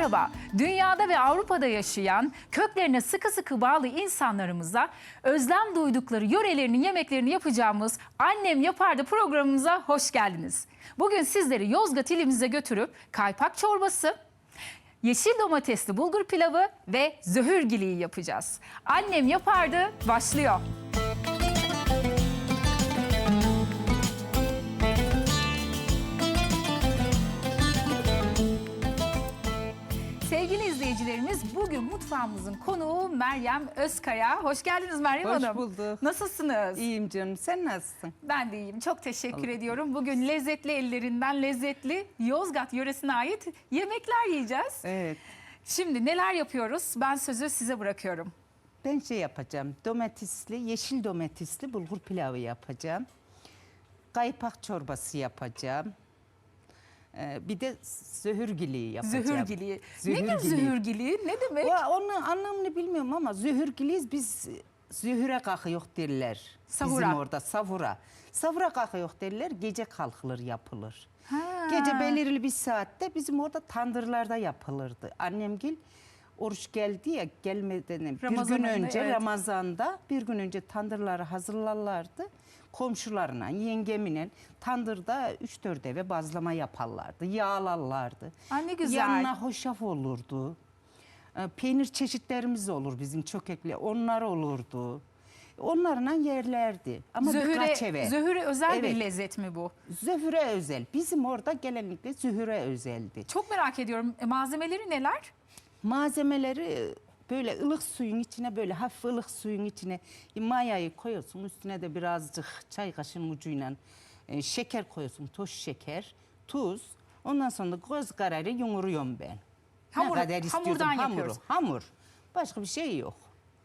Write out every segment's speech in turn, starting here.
Merhaba, dünyada ve Avrupa'da yaşayan, köklerine sıkı sıkı bağlı insanlarımıza özlem duydukları yörelerinin yemeklerini yapacağımız Annem Yapardı programımıza hoş geldiniz. Bugün sizleri Yozgat ilimize götürüp kaypak çorbası, yeşil domatesli bulgur pilavı ve zöhürgiliği yapacağız. Annem Yapardı başlıyor. Sevgili bugün mutfağımızın konuğu Meryem Özkaya. Hoş geldiniz Meryem Hoş Hanım. bulduk. Nasılsınız? İyiyim canım. Sen nasılsın? Ben de iyiyim. Çok teşekkür ediyorum. Bugün lezzetli ellerinden lezzetli Yozgat yöresine ait yemekler yiyeceğiz. Evet. Şimdi neler yapıyoruz? Ben sözü size bırakıyorum. Ben şey yapacağım. Domatesli, yeşil domatesli bulgur pilavı yapacağım. Kaypak çorbası yapacağım. Ee, bir de zöhürgiliği yapacağım. Zühürgiliği. Nedir Zühürgiliği. zühürgiliği? Ne demek? Va- Onun anlamını bilmiyorum ama zühürgiliyiz biz zühüre kalkıyor derler. Sahura. Bizim orada savura. Savura kalkıyor derler. Gece kalkılır yapılır. Ha. Gece belirli bir saatte bizim orada tandırlarda yapılırdı. Annemgil oruç geldi ya gelmeden bir gün önce evet. Ramazan'da bir gün önce tandırları hazırlarlardı. Komşularına, yengemine tandırda 3-4 eve bazlama yaparlardı. Yağlarlardı. Ay ne güzel. Yanına hoşaf olurdu. Ee, Peynir çeşitlerimiz olur bizim çökekli. Onlar olurdu. Onlarla yerlerdi. Ama birkaç eve. Zöhüre özel Evet. bir lezzet mi bu? Zühre özel. Bizim orada genellikle zühre özeldi. Çok merak ediyorum. E, malzemeleri neler? Malzemeleri e, böyle ılık suyun içine böyle hafif ılık suyun içine mayayı koyuyorsun. Üstüne de birazcık çay kaşığının ucuyla e, şeker koyuyorsun. Toz şeker, tuz. Ondan sonra da göz kararı yumuruyorum ben. Hamur- ne kadar hamurdan hamuru. yapıyoruz. Hamur. Başka bir şey yok.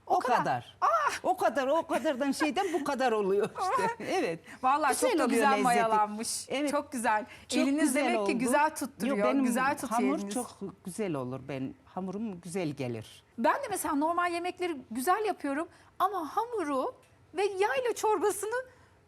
O, kadar. kadar. O kadar, o kadardan şeyden bu kadar oluyor işte. evet. Vallahi çok da güzel lezzeti. mayalanmış. Evet. Çok güzel. Çok Eliniz güzel demek ki oldu. güzel tutturuyor. Yok, benim güzel tutuyor hamur eliniz. çok güzel olur. Ben hamurum güzel gelir. Ben de mesela normal yemekleri güzel yapıyorum ama hamuru ve yayla çorbasını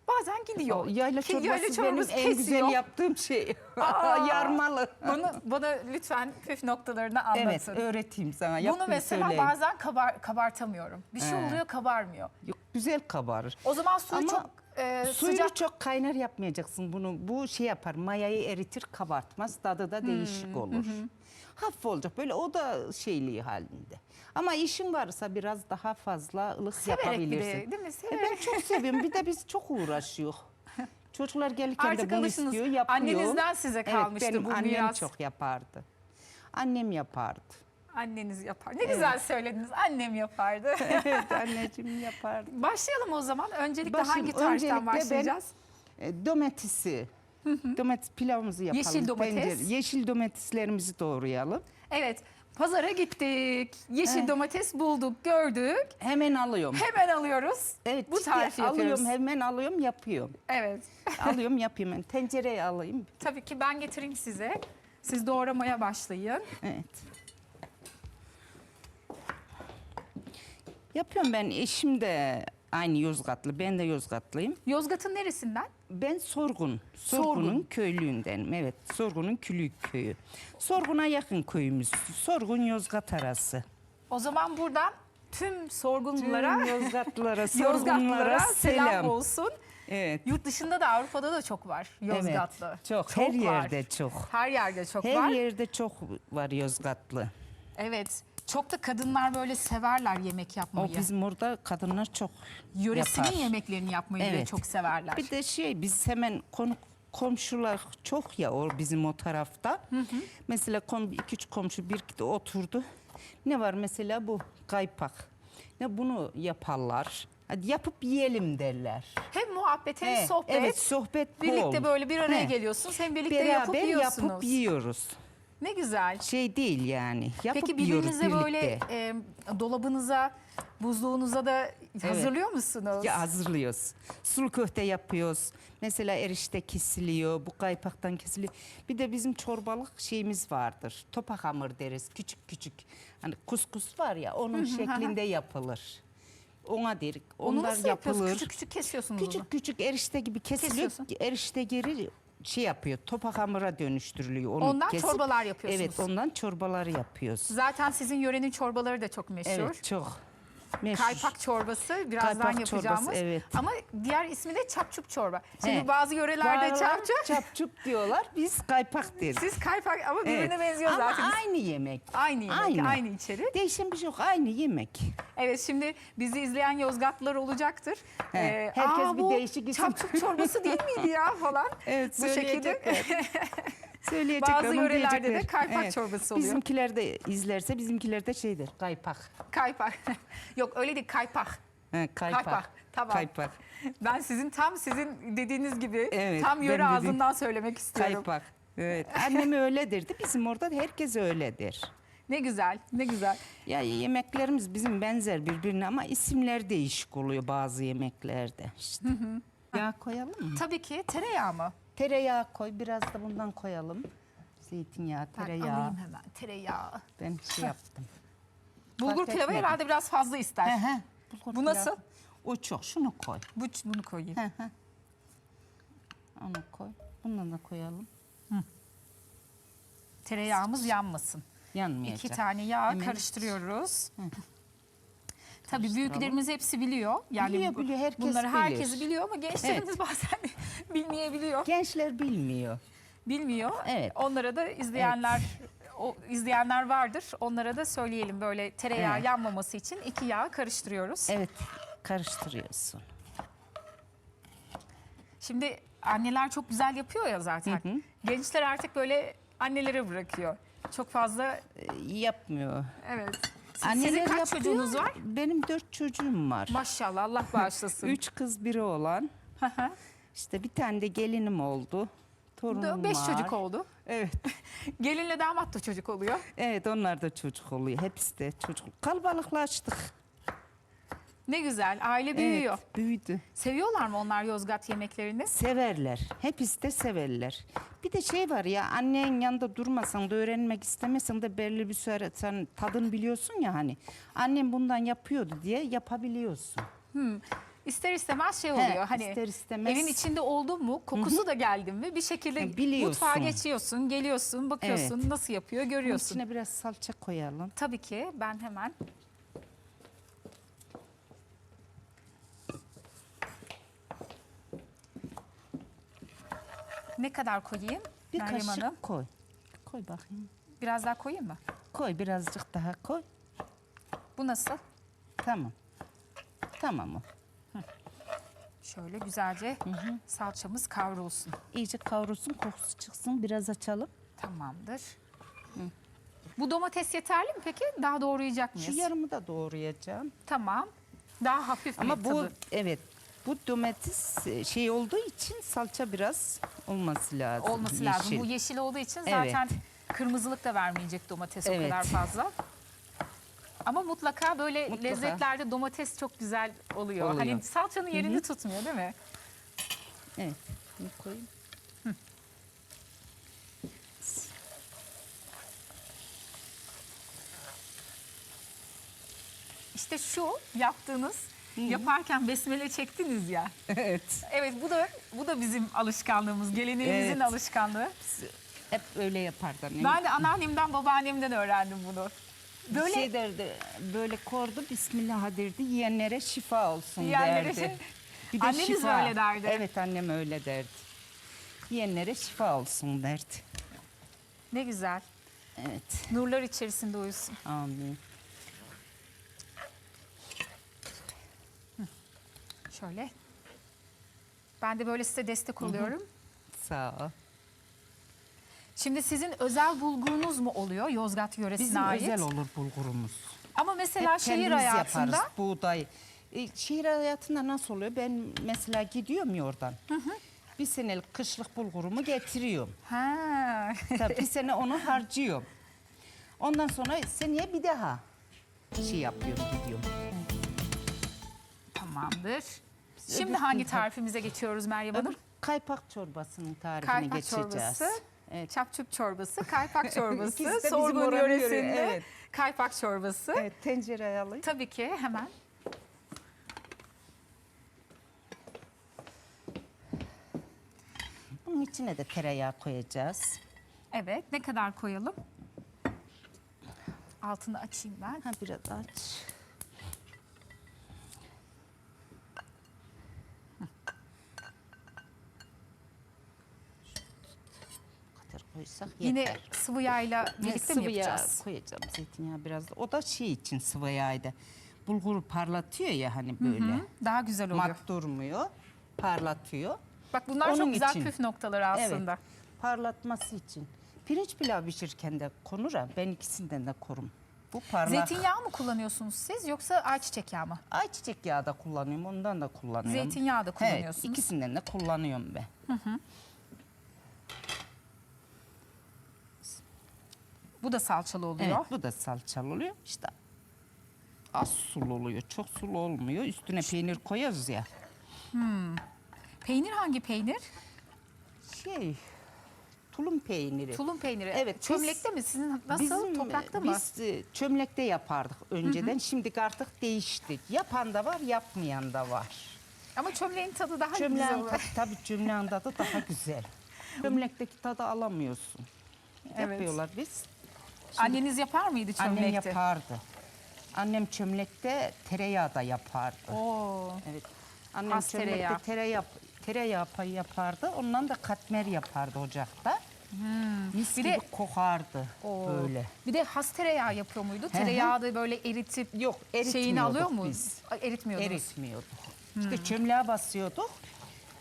bazen gidiyor. O yayla Ki çorbası, benim en güzel yaptığım şey. Aa. Yarmalı. Bunu bana lütfen püf noktalarını Evet anlatın. öğreteyim sana. Bunu Yapmayı mesela söyleyeyim. bazen kabar, kabartamıyorum. Bir şey He. oluyor kabarmıyor. Yok, güzel kabarır. O zaman suyu Ama çok e, Suyunu sıcak. çok kaynar yapmayacaksın bunu. Bu şey yapar mayayı eritir kabartmaz. Tadı da değişik Hmm, olur. Hafif olacak böyle o da şeyliği halinde. Ama işin varsa biraz daha fazla ılık Severek yapabilirsin. değil mi? E Severek. ben çok seviyorum. Bir de biz çok uğraşıyor. Çocuklar gelirken Artık de bunu alıştınız. istiyor, yapıyor. Annenizden size kalmıştır evet, bu annem miras. çok yapardı. Annem yapardı. Anneniz yapar. Ne güzel söylediniz. Annem yapardı. evet anneciğim yapardı. Başlayalım o zaman. Öncelikle Başım- hangi tarihten öncelikle ben- başlayacağız? E, domatesi, domates pilavımızı yapalım. Yeşil domates. Tencere- yeşil domateslerimizi doğrayalım. Evet. Pazara gittik. Yeşil Evet. domates bulduk, gördük. Hemen alıyorum. Hemen alıyoruz. Evet, Bu ciddi tarifi yapıyoruz. alıyorum, hemen alıyorum, yapıyorum. Evet. alıyorum, yapıyorum. Ben tencereye alayım. Tabii ki ben getireyim size. Siz doğramaya başlayın. Evet. Yapıyorum ben. Eşim de aynı Yozgatlı. Ben de Yozgatlıyım. Yozgat'ın neresinden? Ben Sorgun. Sorgun. Sorgun'un köylüyündenim. Evet, Sorgun'un Külük köyü. Sorgun'a yakın köyümüz. Sorgun Yozgat arası. O zaman buradan tüm sorgunlulara, Tüm Yozgatlılara, Yozgatlılara Sorgunlara selam. selam. olsun. Evet. Yurt dışında da Avrupa'da da çok var Yozgatlı. Evet, çok. Her var. yerde çok. Her yerde çok Her var. yerde çok var Yozgatlı. Evet. Çok da kadınlar böyle severler yemek O yapmayı. bizim orada kadınlar çok Yöresinin yapar. yemeklerini yapmayı Evet. çok severler. Bir de şey biz hemen konu komşular çok ya o bizim o tarafta. Mesela kom, iki üç komşu bir de oturdu. Ne var mesela bu kaypak. Ne bunu yaparlar. Hadi yapıp yiyelim derler. Hem muhabbet hem He, sohbet. Evet sohbet Birlikte bol. böyle bir araya He. geliyorsunuz. Hem birlikte yapıp Beraber yiyorsunuz. yapıp yiyoruz. Ne güzel. Şey değil yani. Yapıp Peki yiyoruz birbirinize böyle birlikte. e, dolabınıza, buzluğunuza da hazırlıyor musunuz? Ya hazırlıyoruz. Sulu köfte yapıyoruz. Mesela erişte kesiliyor, bu kaypaktan kesiliyor. Bir de bizim çorbalık şeyimiz vardır. Topak hamur deriz. Küçük küçük. Hani kuskus var ya onun şeklinde yapılır. Ona derik. Onu Onlar nasıl yapıyorsunuz? yapılır. Küçük küçük kesiyorsunuz onu. Küçük küçük erişte gibi kesiliyor. Kesiyorsun. Erişte geri şey yapıyor. Topak hamura dönüştürülüyor. Onu Ondan kesip- çorbalar yapıyorsunuz. Evet ondan çorbaları yapıyoruz. Zaten sizin yörenin çorbaları da çok meşhur. Evet çok. Meşhur. Kaypak çorbası birazdan Kaypak yapacağımız. çorbası, evet. Ama diğer ismi de çapçuk çorba. Şimdi He. bazı yörelerde Bazıları çapçuk. Çapçuk diyorlar. Biz kaypak deriz. Siz kaypak ama birbirine Evet. benziyor Ama zaten. aynı yemek. Aynı yemek, aynı, içerik. Değişen bir şey yok. Aynı yemek. Evet şimdi bizi izleyen Yozgatlılar olacaktır. Ee, He, herkes "Aa, bir değişik isim." Çapçuk çorbası değil miydi ya falan. Evet, Bu şekilde Söyleyecekler. Bazı yörelerde de kaypak çorbası oluyor. Bizimkiler de izlerse bizimkiler de şeydir. Kaypak. kaypak. Yok öyle değil kaypak. He, kaypak. Kaypak, tamam. Kaypak. Ben sizin tam sizin dediğiniz gibi Evet, tam yöre dediğim- ağzından söylemek istiyorum. Kaypak. Evet. Annem öyle derdi. Bizim orada herkes öyledir. Ne güzel, ne güzel. Ya yemeklerimiz bizim benzer birbirine ama isimler değişik oluyor bazı yemeklerde. İşte. Yağ koyalım mı? Tabii ki tereyağı mı? Tereyağı koy. Biraz da bundan koyalım. Zeytinyağı, Ben tereyağı. alayım hemen tereyağı. Ben şey yaptım. Bulgur Fark pilavı etmedim. herhalde biraz fazla ister. He he. Bu nasıl? O çok. Şunu koy. Bu, bunu koyayım. He he. Onu koy. Bundan da koyalım. Tereyağımız yanmasın. Yanmayacak. İki tane yağ Hemen- karıştırıyoruz. Tabii büyüklerimiz hepsi biliyor. Yani Biliyor, bu- biliyor. Herkes bunları herkes bilir. biliyor ama gençlerimiz bazen bilmeyebiliyor. Gençler bilmiyor. Bilmiyor. Evet. Onlara da izleyenler o izleyenler vardır. Onlara da söyleyelim böyle tereyağı Evet. yanmaması için iki yağı karıştırıyoruz. Evet. Karıştırıyorsun. Şimdi anneler çok güzel yapıyor ya zaten. Gençler artık böyle annelere bırakıyor. Çok fazla Ee, yapmıyor. evet. Anneler Sizin kaç yapıyor. çocuğunuz var? Benim dört çocuğum var. Maşallah Allah bağışlasın. Üç kız biri olan. İşte bir tane de gelinim oldu. Torunum Beş var. çocuk oldu. Evet. Gelinle damat da çocuk oluyor. Evet onlar da çocuk oluyor. Hepsi de çocuk. Kalabalıklaştık. Ne güzel aile büyüyor. Evet, büyüdü. Seviyorlar mı onlar Yozgat yemeklerini? Severler. Hepsi de severler. Bir de şey var ya annenin yanında durmasan da öğrenmek istemesen de belli bir süre sen tadını biliyorsun ya hani. Annem bundan yapıyordu diye yapabiliyorsun. İster istemez şey He, oluyor. hani ister istemez. evin içinde oldun mu, kokusu da geldi mi bir şekilde E, biliyorsun. mutfağa geçiyorsun, geliyorsun, bakıyorsun Evet. nasıl yapıyor, Bunun görüyorsun. içine biraz salça koyalım. Tabii ki ben hemen Ne kadar koyayım? Bir Meryem kaşık Hanım. koy. Koy bakayım. Biraz daha koyayım mı? Koy birazcık daha koy. Bu nasıl? Tamam. Tamam o. Şöyle güzelce salçamız kavrulsun. İyice kavrulsun kokusu çıksın biraz açalım. Tamamdır. Bu domates yeterli mi peki? Daha doğrayacak mıyız? Şu yarımı da doğrayacağım. Tamam. Daha hafif Ama bir bu tadı. evet bu domates e, şey olduğu için salça biraz olması lazım. olması lazım. yeşil. Bu yeşil olduğu için Evet. zaten kırmızılık da vermeyecek domates o Evet. kadar fazla. Ama mutlaka böyle Mutlaka. lezzetlerde domates çok güzel oluyor. Oluyor. Hani salçanın yerini tutmuyor değil mi? Evet. Bunu koyayım. İşte şu yaptığınız yaparken besmele çektiniz ya. evet. Evet bu da bu da bizim alışkanlığımız, gelinlerimizin Evet. alışkanlığı. Hep öyle yapardı annem. Ben de anneannemden, babaannemden öğrendim bunu. Böyle şey derdi, böyle kordu Bismillah derdi, yiyenlere şifa olsun Yiyenlere derdi. şi- Anneniz mi öyle derdi? Evet annem öyle derdi. Yiyenlere şifa olsun derdi. ne güzel. Evet. Nurlar içerisinde uyusun. Amin. Şöyle. Ben de böyle size destek oluyorum. Sağ ol. Şimdi sizin özel bulgurunuz mu oluyor Yozgat yöresine Bizim ait? özel olur bulgurumuz. Ama mesela Hep şehir kendimiz hayatında yaparız buğday. E, şehir hayatında nasıl oluyor? Ben mesela gidiyorum ya oradan. Bir senelik kışlık bulgurumu getiriyorum. ha. Tabii bir sene onu harcıyorum. Ondan sonra seneye bir daha şey yapıyorum, gidiyorum. Tamamdır. Şimdi hangi tarifimize geçiyoruz Meryem Hanım? Öbür kaypak çorbasının tarifine Kaypak geçeceğiz. çorbası, Evet. çapçuk çorbası, kaypak çorbası, bizim sorgun yöre- yöresinde evet. kaypak çorbası. Evet, tencereye alayım. Tabii ki hemen. Bunu Bunun içine de tereyağı koyacağız. Evet. Ne kadar koyalım? Altını açayım ben. Ha biraz aç. Koysak Yine yeter. sıvı yağıyla Ve birlikte sıvı mi yağ yapacağız? koyacağım zeytinyağı biraz da. O da şey için sıvı yağıydı. Bulguru parlatıyor ya hani böyle. Hı, Daha güzel oluyor. Mat durmuyor. Parlatıyor. Bak bunlar Onun çok güzel için. püf noktaları aslında. Evet. Parlatması için. Pirinç pilav pişirirken de konur ha. Ben ikisinden de korum. Bu parlak. Zeytinyağı mı kullanıyorsunuz siz yoksa ayçiçek yağı mı? Ayçiçek yağı da kullanıyorum. Ondan da kullanıyorum. Zeytinyağı da kullanıyorsunuz. Evet, ikisinden de kullanıyorum ben. Bu da salçalı oluyor. Evet, bu da salçalı oluyor. İşte az sulu oluyor. Çok sulu olmuyor. Üstüne peynir koyuyoruz ya. Peynir hangi peynir? Şey, tulum peyniri. Tulum peyniri. Evet, biz- Çömlekte mi? Sizin nasıl? Bizim, Toprakta mı? Biz e, çömlekte yapardık önceden. Şimdi artık değişti. Yapan da var, yapmayan da var. Ama çömleğin tadı daha güzel Çömleğin olur. tadı, tabii çömleğin tadı daha güzel. Çömlekteki tadı alamıyorsun. Evet. Yapıyorlar biz. Anneniz yapar mıydı çömlekte? Annem yapardı. Annem çömlekte tereyağı da yapardı. Oo. Evet. Annem Has çömlekte tereyağı. tereyağı, tereyağı payı yapardı. Ondan da katmer yapardı ocakta. Mis Bir gibi de- kokardı Oo. böyle. Bir de has tereyağı yapıyor muydu? Tereyağı da böyle eritip Yok şeyini alıyor mu? biz. Eritmiyordunuz. Eritmiyorduk. İşte çömleğe basıyorduk.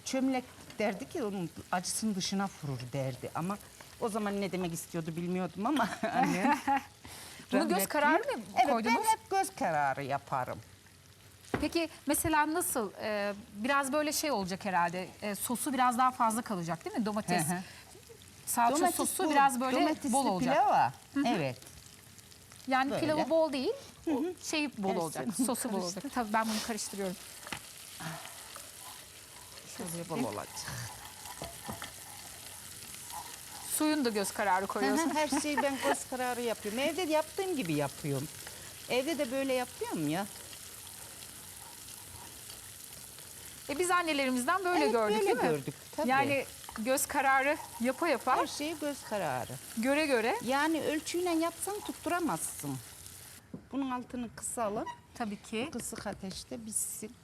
Çömlek derdi ki onun acısının dışına vurur derdi. Ama o zaman ne demek istiyordu bilmiyordum ama. Bunu göz kararı mı evet, koydunuz? ben hep göz kararı yaparım. Peki mesela nasıl? Ee, biraz böyle şey olacak herhalde. Ee, sosu biraz daha fazla kalacak değil mi? Domates. Hı hı. Salça sosu bu- biraz böyle domatesli bol olacak. pilava. Evet. Yani Böyle. pilavı bol değil, o şey bol olacak, sosu bol olacak. Tabii ben bunu karıştırıyorum. Şöyle bol olacak. Suyun da göz kararı koyuyorsun. Her şeyi ben göz kararı yapıyorum. Evde de yaptığım gibi yapıyorum. Evde de böyle yapıyorum ya. e biz annelerimizden böyle Evet, gördük böyle değil mi? gördük, tabii. Yani göz kararı yapa yapa, Her şeyi göz kararı. göre göre. Yani ölçüyle yapsan tutturamazsın. Bunun altını kısalım. Tabii ki. Kısık ateşte pişsin.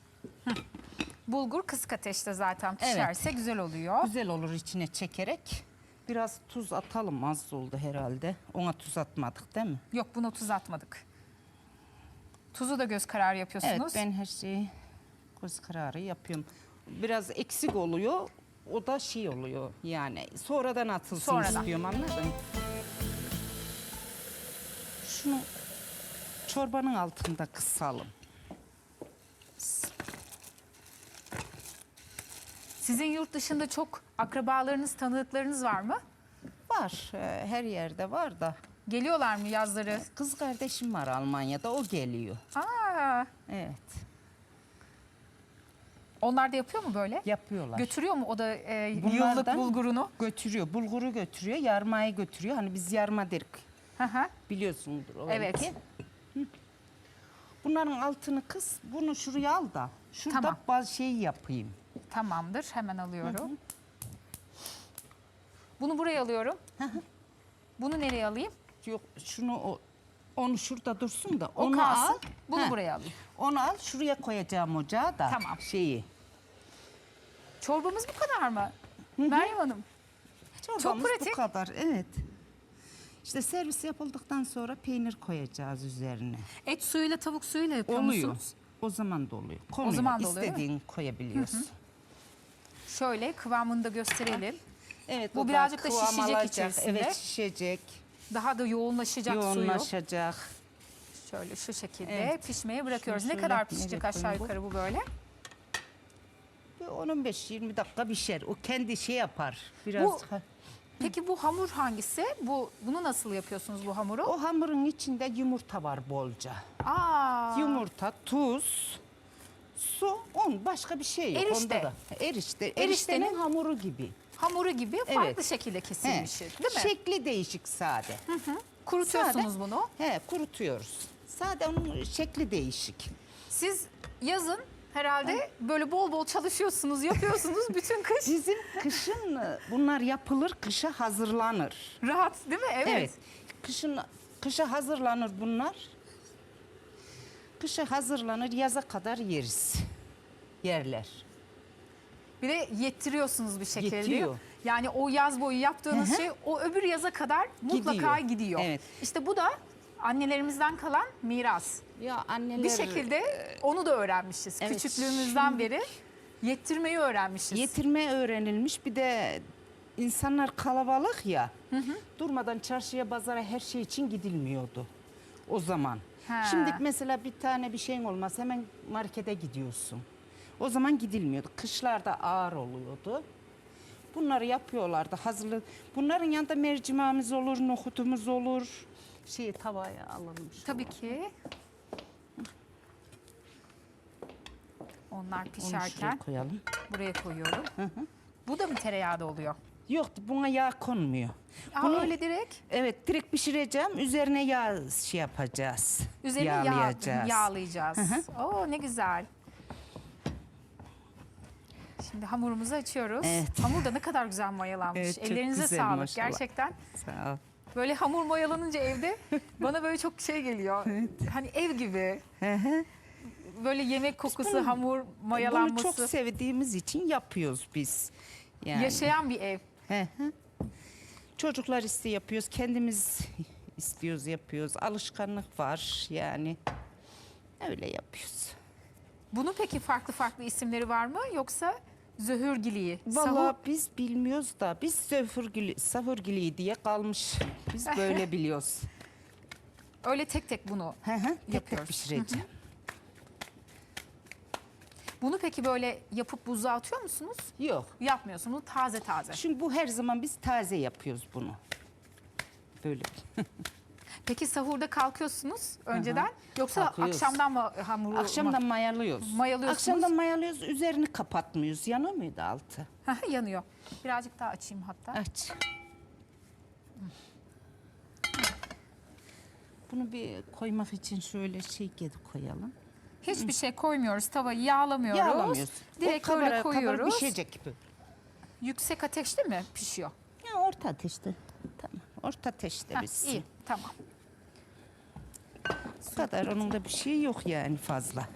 Bulgur kısık ateşte zaten pişerse güzel oluyor. Güzel olur içine çekerek. Biraz tuz atalım az oldu herhalde. Ona tuz atmadık değil mi? Yok buna tuz atmadık. Tuzu da göz kararı Evet yapıyorsunuz. ben her şeyi göz kararı yapıyorum. Biraz eksik oluyor. O da şey oluyor yani sonradan atılsın Sonradan. istiyorum anladın mı? Şunu çorbanın altında kısalım. Sizin yurt dışında çok akrabalarınız, tanıdıklarınız var mı? Var e, her yerde var da. Geliyorlar mı yazları? Kız kardeşim var Almanya'da o geliyor. Aa, Evet onlar da yapıyor mu böyle? yapıyorlar. Götürüyor mu o da e, yıllık Bunlardan bulgurunu? Götürüyor bulguru götürüyor yarmayı götürüyor. Hani biz yarma derik Hı hı. biliyorsundur o Evet. belki. Hı. Bunların altını kıs bunu şuraya al da şurada Tamam. bazı şey yapayım. Tamamdır hemen alıyorum. Bunu buraya alıyorum. Bunu nereye alayım? Yok şunu o, onu şurada dursun da O onu kalsın. al. Bunu Heh. buraya alayım. Onu al şuraya koyacağım ocağa da Tamam. şeyi. Çorbamız bu kadar mı? Meryem Hanım. Çorbamız pratik. bu kadar evet. İşte servis yapıldıktan sonra peynir koyacağız üzerine. Et suyuyla tavuk suyuyla yapıyor Oluyor. musunuz? O zaman da oluyor. Konuyor. zaman da oluyor? İstediğin koyabiliyorsun. Şöyle kıvamını da gösterelim. Evet, Bu o birazcık da kıvam şişecek alacak. içerisinde. Evet şişecek. Daha da yoğunlaşacak suyu. Yoğunlaşacak. Şöyle şu şekilde Evet. pişmeye bırakıyoruz. Şunu Ne kadar pişecek aşağı bu? yukarı bu böyle? Bir 15-20 dakika pişer. O kendi şey yapar. Biraz Bu- Peki bu hamur hangisi? Bu bunu nasıl yapıyorsunuz bu hamuru? o hamurun içinde yumurta var bolca. Aa. Yumurta, tuz, su, un başka bir şey yok. Erişte. Onda da. Erişte. Eriştenin- Eriştenin hamuru gibi. Hamuru gibi farklı Evet. şekilde He. kesilmiş, değil mi? Şekli değişik sade. Kurutuyorsunuz Sade. bunu. He, kurutuyoruz. Sade onun şekli değişik. Siz yazın herhalde böyle bol bol çalışıyorsunuz, yapıyorsunuz bütün kış. Bizim kışın e, bunlar yapılır, kışa hazırlanır. Rahat değil mi? Evet. Evet. Kışın kışa hazırlanır bunlar. Kışa hazırlanır, yaza kadar yeriz. Yerler. Bir de yettiriyorsunuz bir şekilde. Yetiyor. Yani o yaz boyu yaptığınız Hı hı. şey o öbür yaza kadar mutlaka gidiyor. Gidiyor. Evet. İşte bu da annelerimizden kalan miras. Ya anneler Bir şekilde onu da öğrenmişiz. Evet, Küçüklüğümüzden beri yettirmeyi öğrenmişiz. yetirme öğrenilmiş. Bir de insanlar kalabalık ya. Durmadan çarşıya, pazara her şey için gidilmiyordu o zaman. Ha. Şimdi mesela bir tane bir şeyin olmaz hemen markete gidiyorsun. O zaman gidilmiyordu. Kışlarda ağır oluyordu. Bunları yapıyorlardı hazırlı. Bunların yanında mercimeğimiz olur, nohutumuz olur. Şeyi tavaya alalım. şu Tabii ki. Onlar Onu pişerken şuraya koyalım. buraya koyuyorum. Bu da mı tereyağda oluyor? Yok buna yağ konmuyor. Aa, Bunu- öyle direkt. Evet direkt pişireceğim. Üzerine yağ şey yapacağız. Üzerine yağ, Yağlayacağız. yağlayacağız. Oo ne güzel. Şimdi hamurumuzu açıyoruz. Evet. Hamur da ne kadar güzel mayalanmış. Evet, çok Ellerinize güzel sağlık maşallah. gerçekten. Sağ ol. Böyle hamur mayalanınca evde bana böyle çok şey geliyor. Hani ev gibi. Hı hı. Böyle yemek kokusu, bunu- hamur Bunu mayalanması. çok sevdiğimiz için yapıyoruz biz. Yani. Yaşayan bir ev. Hı hı. Çocuklar isteği yapıyoruz. Kendimiz istiyoruz yapıyoruz. Alışkanlık var yani. Öyle yapıyoruz. Bunun peki farklı farklı isimleri var mı? Yoksa zöhürgiliği, Vallahi biz bilmiyoruz da biz safırgili, safırgili diye kalmış. Biz böyle biliyoruz. öyle tek tek bunu. Hı hı. Tek tek Yapıyoruz. pişireceğim. Bunu peki böyle yapıp buzluğa atıyor musunuz? Yok. Yapmıyorsunuz taze taze. Çünkü bu her zaman biz taze yapıyoruz bunu. Böyle. Peki sahurda kalkıyorsunuz önceden yoksa Kalkıyoruz. akşamdan mı hamuru Akşamdan mayalıyoruz. Mayalıyorsunuz. Akşamdan mayalıyoruz. Üzerini kapatmıyoruz. Yanıyor muydu altı? Hı, yanıyor. Birazcık daha açayım hatta. Aç. Bunu bir koymak için şöyle şey koyalım. Hiçbir şey koymuyoruz. Tavayı yağlamıyoruz. Yağlamıyoruz. Direkt o böyle kabara, kabara koyuyoruz. pişecek gibi. Yüksek ateşte mi pişiyor? Ya orta ateşte. Tamam. Orta ateşte Heh, biz. iyi tamam. Bu kadar. Onun da bir şey yok yani fazla.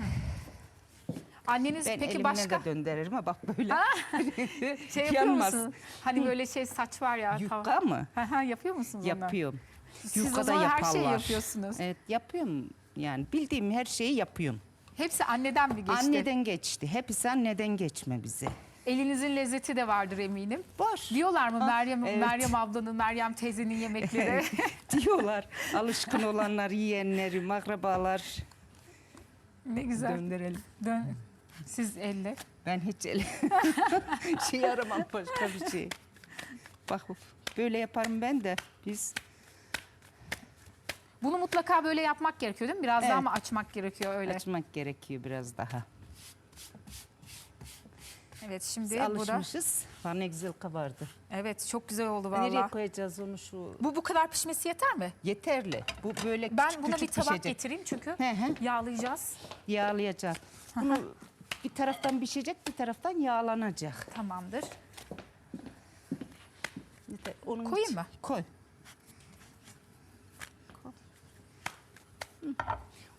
Anneniz Ben peki elimle başka de döndürürüm ama bak böyle. şey yapıyor yanmaz. musunuz? Hani böyle şey saç var ya. Tava- mı? Hı hı, yapıyor musunuz onları? Yapıyorum. Siz o Yufka da zaman her yaparlar. şeyi yapıyorsunuz. Evet yapıyorum. Yani bildiğim her şeyi yapıyorum. Hepsi anneden mi geçti? Anneden geçti. Hepsi anneden geçme bize. Elinizin lezzeti de vardır eminim. Var. Diyorlar mı Meryem evet. Meryem ablanın, Meryem teyzenin yemekleri? Diyorlar. Alışkın olanlar, yiyenleri, akrabalar. ne güzel. Döndürelim. Dön. Siz elle. Ben hiç el şey aramam başka bir şey. Bak böyle yaparım ben de. Biz Bunu mutlaka böyle yapmak gerekiyor değil mi? Biraz daha Evet. mı açmak gerekiyor öyle? açmak gerekiyor biraz daha. Evet Biz şimdi bu da. alışmışız. Ha ne güzel kabardı. Evet çok güzel oldu Nereye valla. koyacağız onu şu? Bu bu kadar pişmesi yeter mi? Yeterli. Bu böyle Ben küçük buna bir küçük tabak pişecek. getireyim çünkü He he. yağlayacağız. Yağlayacak. Bunu bir taraftan pişecek, bir taraftan yağlanacak. Tamamdır. Yeter. Onun Koyayım mı? Koy.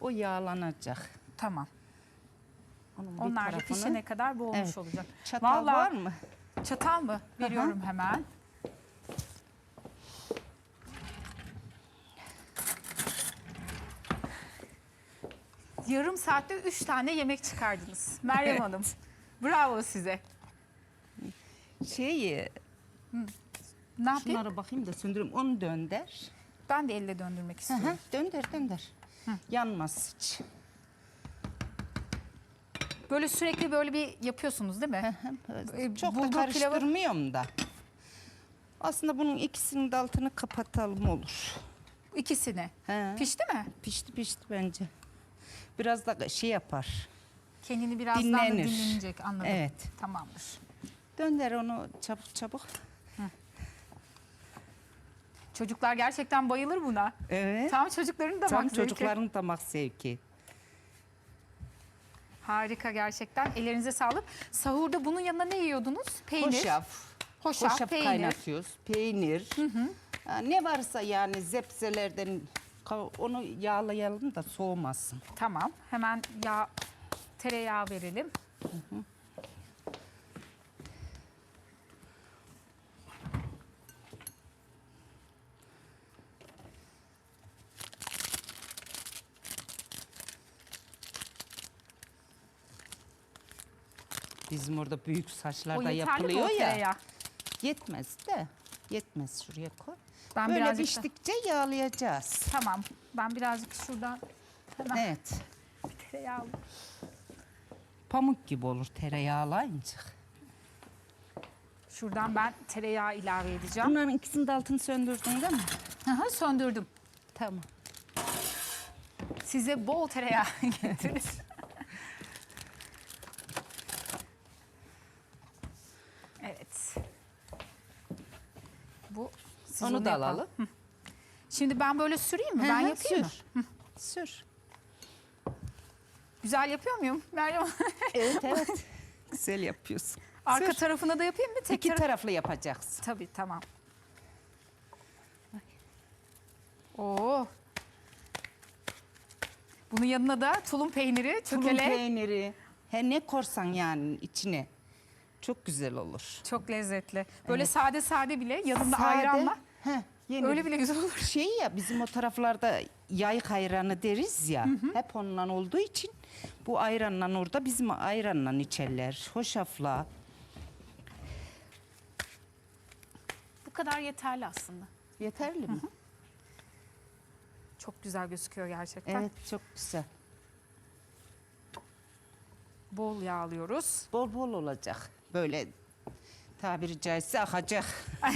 O yağlanacak. Tamam. Onun bir Onlar da tarafını- pişene kadar bu olmuş Evet. olacak. Çatal Vallahi- var mı? Çatal mı? Veriyorum hemen. Yarım saatte üç tane yemek çıkardınız. Meryem Evet. Hanım. Bravo size. Şeyi, Ne yapayım? şunlara bakayım da söndüreyim. Onu dönder. Ben de elle döndürmek Hı istiyorum. hı, dönder, dönder. Yanmaz hiç. Böyle sürekli böyle bir yapıyorsunuz değil mi? E, Çok bulgur da pilavı- karıştırmıyorum da. Aslında bunun ikisinin de altını kapatalım olur. İkisini. He. Pişti mi? Pişti pişti bence. Biraz da şey yapar. Kendini birazdan da Dinlenir. dinlenecek anladım. Evet. Tamamdır. Dönder onu çabuk çabuk. Çocuklar gerçekten bayılır buna. Evet. Tam çocukların damak Tam zevki. çocukların damak zevki. Harika gerçekten. Ellerinize sağlık. Sahurda bunun yanına ne yiyordunuz? Peynir. Hoşaf. Hoşaf, Hoşaf peynir. kaynatıyoruz. Peynir. Ha, Ne varsa yani zepselerden onu yağlayalım da soğumasın. Tamam. Hemen yağ, tereyağı verelim. Bizim orada büyük saçlarda yapılıyor ya. tereyağı? Yetmez de. Yetmez şuraya koy. Ben Böyle birazcık da- piştikçe yağlayacağız. Tamam. Ben birazcık şuradan hemen Evet. tereyağı Pamuk gibi olur tereyağlayınca. Şuradan ben tereyağı ilave edeceğim. Bunların ikisinin de altını söndürdün değil mi? Hı, Söndürdüm. Tamam. Size bol tereyağı getirdim. evet. Bu siz Onu da yapalım. alalım. Şimdi ben böyle süreyim mi? Hı ben hı, yapayım mı? sür. Sür. Güzel yapıyor muyum? Meryem Evet evet. Güzel yapıyorsun. Arka Sür. tarafına da yapayım mı? Tek İki taraf- taraflı yapacaksın. Tabii tamam. Oo. Bunun yanına da tulum peyniri, Tulum çökele. peyniri. He ne korsan yani içine. Çok güzel olur. Çok lezzetli. Böyle Evet. sade sade bile yanında Sade. ayranla. He, yeni Öyle bile güzel olur. şey ya bizim o taraflarda yayık ayranı deriz ya. Hep ondan olduğu için bu ayranla orada bizim ayranla içerler. Hoşafla. Bu kadar yeterli aslında. Yeterli mi? Çok güzel gözüküyor gerçekten. Evet çok güzel. Bol yağlıyoruz. Bol bol olacak. Böyle tabiri caizse akacak.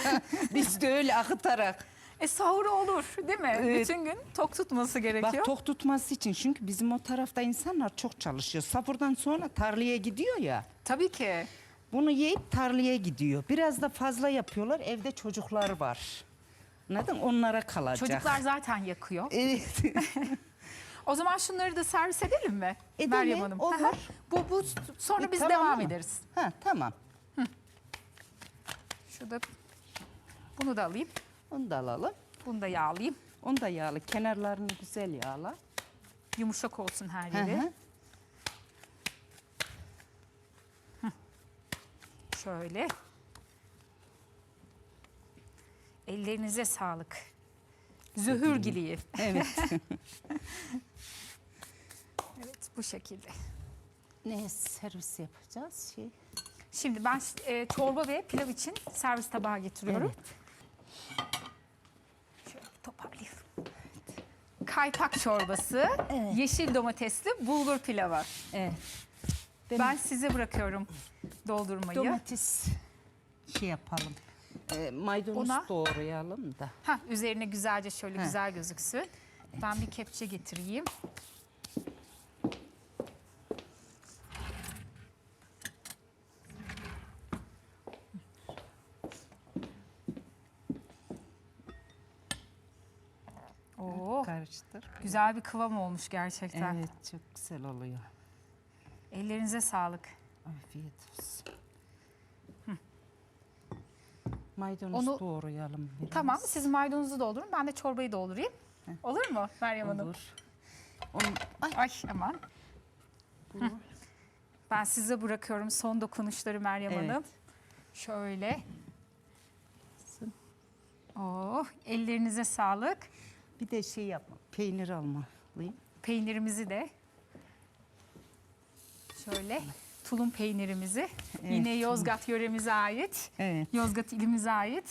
Biz de öyle akıtarak. E sahur olur değil mi? Evet. Bütün gün tok tutması gerekiyor. Bak tok tutması için çünkü bizim o tarafta insanlar çok çalışıyor. Sahurdan sonra tarlaya gidiyor ya. Tabii ki. Bunu yiyip tarlaya gidiyor. Biraz da fazla yapıyorlar. Evde çocuklar var. Anladın? Onlara kalacak. Çocuklar zaten yakıyor. Evet. O zaman şunları da servis edelim mi? Edelim, Meryem Hanım. olur. Bu, bu sonra E, biz tamam devam mı? ederiz. ha tamam. Şurada bunu da alayım. Onu da alalım. Bunu da yağlayayım. Onu da yağla. Kenarlarını güzel yağla. Yumuşak olsun her Hı yeri. hı. Şöyle. Ellerinize sağlık. Zühür giliği. Evet. Evet bu şekilde. ne servis yapacağız? Şey. Şimdi ben e, çorba ve pilav için servis tabağı getiriyorum. Şöyle toparlayayım. Kaypak çorbası, Evet. yeşil domatesli bulgur pilavı. Evet. Ben size bırakıyorum doldurmayı. Domates şey yapalım. Ee, maydanoz Ona- doğrayalım da. Ha, üzerine güzelce şöyle Heh. güzel gözüksün. Ben bir kepçe getireyim. Oo, Karıştır. Güzel bir kıvam olmuş gerçekten. Evet çok güzel oluyor. Ellerinize sağlık. Afiyet olsun. Maydanoz Onu- doğrayalım biraz. Tamam, siz maydanozu doldurun. Ben de çorbayı doldurayım. Olur mu Meryem Hanım? Olur. Onu, ay, Ay aman. Hı. Ben size bırakıyorum son dokunuşları Meryem Evet. Hanım. Şöyle. Oh, ellerinize sağlık. Bir de şey yapma. Peynir almalıyım. Peynirimizi de şöyle tulum peynirimizi yine Yozgat yöremize ait. Evet. Yozgat ilimize ait.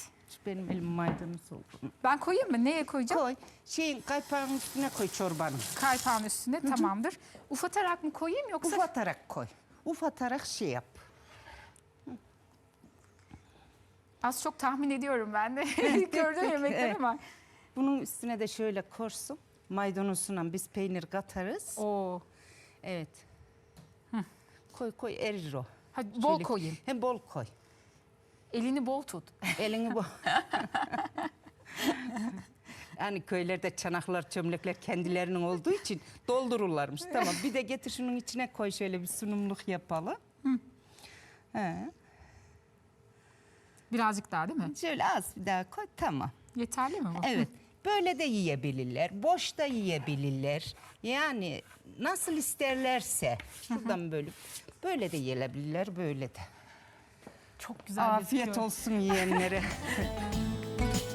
Benim elim maydanoz oldu. Ben koyayım mı? Neye koyacağım? Koy. Şeyin kaypağın üstüne koy çorbanın. Kaypağın üstüne tamamdır. Ufatarak mı koyayım yoksa? Ufatarak koy. Ufatarak şey yap. Az çok tahmin ediyorum ben de. Gördüğüm yemekler Evet. ama. Bunun üstüne de şöyle korsun. Maydanozuna biz peynir katarız. Oo. Evet. Koy koy erir o. Hadi bol Şöyle- koyayım. Hem bol koy. Elini bol tut. Elini bol. Yani köylerde çanaklar, çömlekler kendilerinin olduğu için doldururlarmış. Tamam bir de getir şunun içine koy şöyle bir sunumluk yapalım. He. Birazcık daha değil mi? Şöyle az bir daha koy tamam. Yeterli mi bu? Evet. Böyle de yiyebilirler. Boş da yiyebilirler. Yani nasıl isterlerse. Şuradan böyle. Böyle de yiyebilirler. Böyle de. Çok güzel Afiyet gözüküyor. olsun yiyenlere.